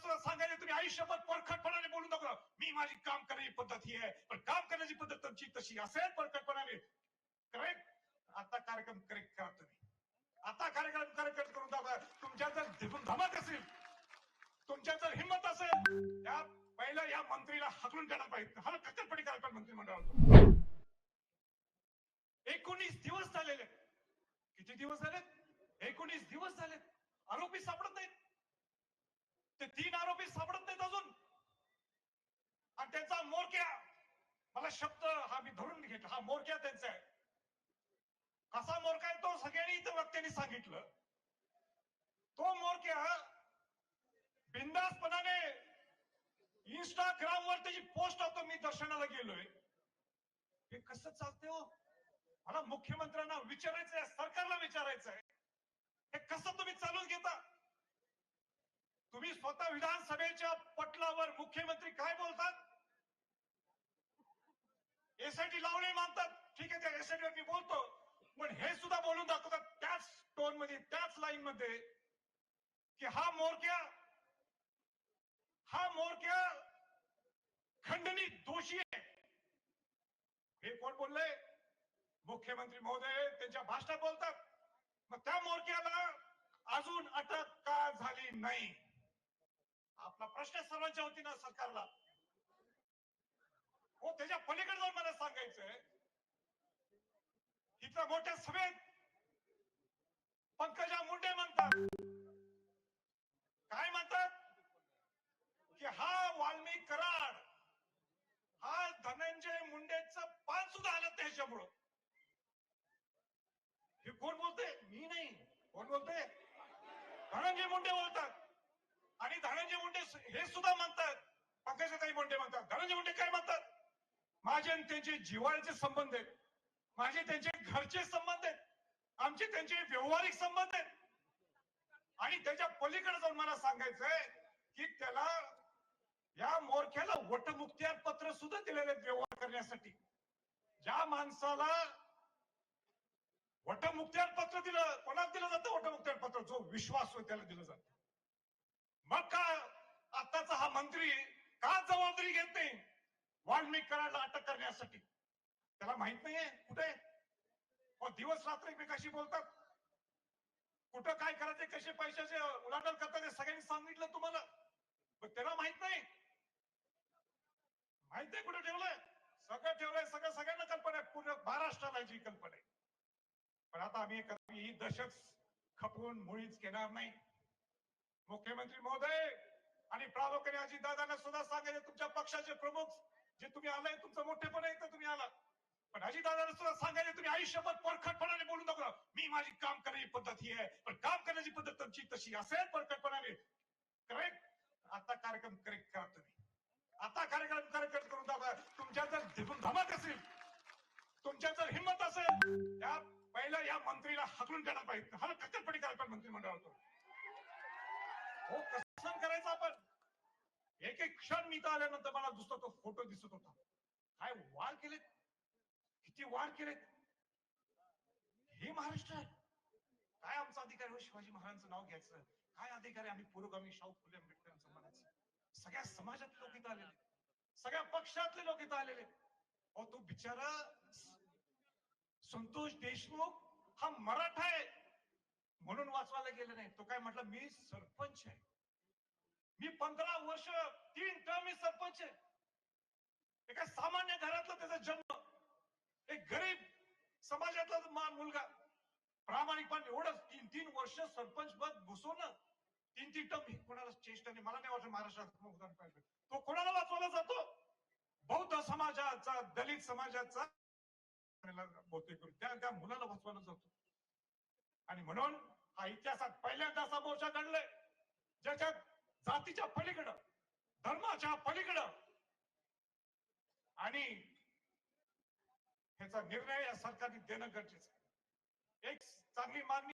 सुद्धा सांगायला तुम्ही आयुष्यभर परखटपणाने बोलू नका. मी माझी काम करण्याची पद्धत ही आहे. पण काम करण्याची पद्धत तुमची तशी असेल परखटपणाने. करेक्ट आता कार्यक्रम करेक्ट करा तुम्ही. आता कार्यक्रम करेक्ट करून दाखवा. तुमच्या जर धिगून धमक असेल तुमच्या जर हिंमत असेल त्या पहिला या मंत्रीला हकलून काढायला पाहिजे. हा कक्करपणी कार्यक्रम पाहिजे एकोणीस दिवस झालेले किती दिवस झाले एकोणीस दिवस झाले आरोपी सापडत नाहीत. ते तीन आरोपी सापडत नाहीत अजून. आणि त्यांचा मोरक्या मला शब्द हा मी धरून घेतला हा मोरक्या त्यांचा आहे. कसा मोरका आहे तो सगळ्यांनी इथं वक्त्यांनी सांगितलं. तो मोरक्या बिंदासपणाने इंस्टाग्राम वर त्याची पोस्ट होतो मी दर्शनाला गेलोय. हे कसं चालते हो? मला मुख्यमंत्र्यांना विचारायचंय सरकारला विचारायचंय. हे कसं तुम्ही चालून घेता? तुम्ही स्वतः विधानसभेच्या पटलावर मुख्यमंत्री काय बोलतात? एसआयटी लावणे मानतात. ठीक आहे त्या एसआयटीवर मी बोलतो. पण हे सुद्धा बोलून दाखवतात त्याच टोनमध्ये त्याच लाईन मध्ये की हा मोरक्या हा मोरक्या खंडणी दोषी आहे. हे कोण बोलले मुख्यमंत्री महोदय त्यांच्या भाषणात बोलतात. मग त्या मोरक्याला अजून अटक का झाली नाही? आपला प्रश्न सर्वांच्या वतीनं सरकारला हो त्याच्या पलीकडे जाऊन मला सांगायचंय. इथं मोठ्या सभेत पंकजा मुंडे म्हणतात. काय म्हणतात? की हा वाल्मी कराड हा धनंजय मुंडेचं पान सुद्धा आलं त्याच्यामुळं हे कोण बोलते मी नाही. कोण बोलते धनंजय मुंडे बोलतात आणि धनंजय मुंडे सु- हे सुद्धा म्हणतात. पंकजाताई मुंडे म्हणतात. धनंजय मुंडे काय म्हणतात? माझे आणि त्यांचे जिव्हाळ्याचे संबंध आहेत. माझे त्यांचे घरचे संबंध आहेत. आमचे त्यांचे व्यवहारिक संबंध आहेत. आणि त्याच्या पलीकडे जाऊन मला सांगायचंय की त्याला या मोरख्याला वटमुक्त्यार पत्र सुद्धा दिलेले आहेत व्यवहार करण्यासाठी. ज्या माणसाला वटमुक्त्यार पत्र दिलं कोणाला दिलं जातं वटमुक्त्यार पत्र? जो विश्वास होय त्याला दिलं जातं. मग का आताचा हा मंत्री का जबाबदारी घेत नाही? वाल्मिक कराडला अटक करण्यासाठी. त्याला माहीत नाहीये कुठे हो, दिवस रात्र एकमेकाशी बोलतात. कुठं काय करायचे कसे पैशाचे उलाढाल करतात हे सगळ्यांनी सांगितलं तुम्हाला. पण त्याला माहीत नाही. माहीत नाही कुठे ठेवलंय. सगळं ठेवलंय सगळं सगळ्यांना कल्पना आहे. पूर्ण महाराष्ट्राला याची कल्पना आहे. पण आता आम्ही ही दशक खपवून मुळीच घेणार नाही. मुख्यमंत्री महोदय आणि प्रामुख्याने अजितदादांना सुद्धा सांगायचे तुमच्या पक्षाचे प्रमुख जे तुम्ही आलाय तुमचं मोठेपण आहे तर तुम्ही आला पण अजितदादांना सुद्धा सांगायचे तुम्ही आयुष्यभर परखटपणाने बोलू नका. मी माझी काम करण्याची पद्धत ही आहे. पण काम करण्याची पद्धत तुमची तशी असेल परखटपणाने. करेक्ट आता कार्यक्रम करेक्ट करा तुम्ही. आता कार्यक्रम करेक्ट करून दाखवा. तुमच्या जर धमक असेल तुमच्या जर हिंमत असेल त्या पहिला या मंत्रीला हकलून काढायला पाहिजे. हा कक्करपणी कार्यक्रम पाहिजे मंत्रिमंडळातून. हो, करायचं आपण? एक एक क्षण मी इथं आल्यानंतर मला दुसरा तो फोटो दिसत होता. काय वार केलेत? किती वार केलेत? हे महाराष्ट्र आहे. काय आमचा अधिकार? आहे हो शिवाजी महाराजांचं नाव घ्यायचं. काय अधिकार? आहे आम्ही पुरोगामी शाहू फुले आंबेडकरांचं म्हणायचं. सगळ्या समाजातले लोक इथं आलेले सगळ्या पक्षातले लोक इथं आलेले अहो तो बिचारा संतोष देशमुख हा मराठा आहे. म्हणून वाचवायला गेलं नाही. तो काय म्हटलं मी सरपंच आहे. मी पंधरा वर्ष तीन टर्म मी सरपंच आहे. एका सामान्य घरातला त्याचा जन्म एक गरीब समाजातला मान मुलगा. प्रामाणिकपणे एवढंच तीन तीन वर्ष सरपंच पद घुसवणं तीन तीन टर्म कोणाला चेष्टा नाही मला नाही वाटत महाराष्ट्रात मुद्दाम पाहिजे. तो कोणाला वाचवला जातो? बौद्ध समाजाचा दलित समाजाचा. बहुतेक करून त्या त्या मुलाला वाचवला जातो. आणि म्हणून हा इतिहासात पहिल्यांदा असा मोर्चा घडलाय ज्याच्यात जातीच्या पलीकडं धर्माच्या पलीकडं आणि ह्याचा निर्णय या सरकारने देणं गरजेचं आहे. एक चांगली मागणी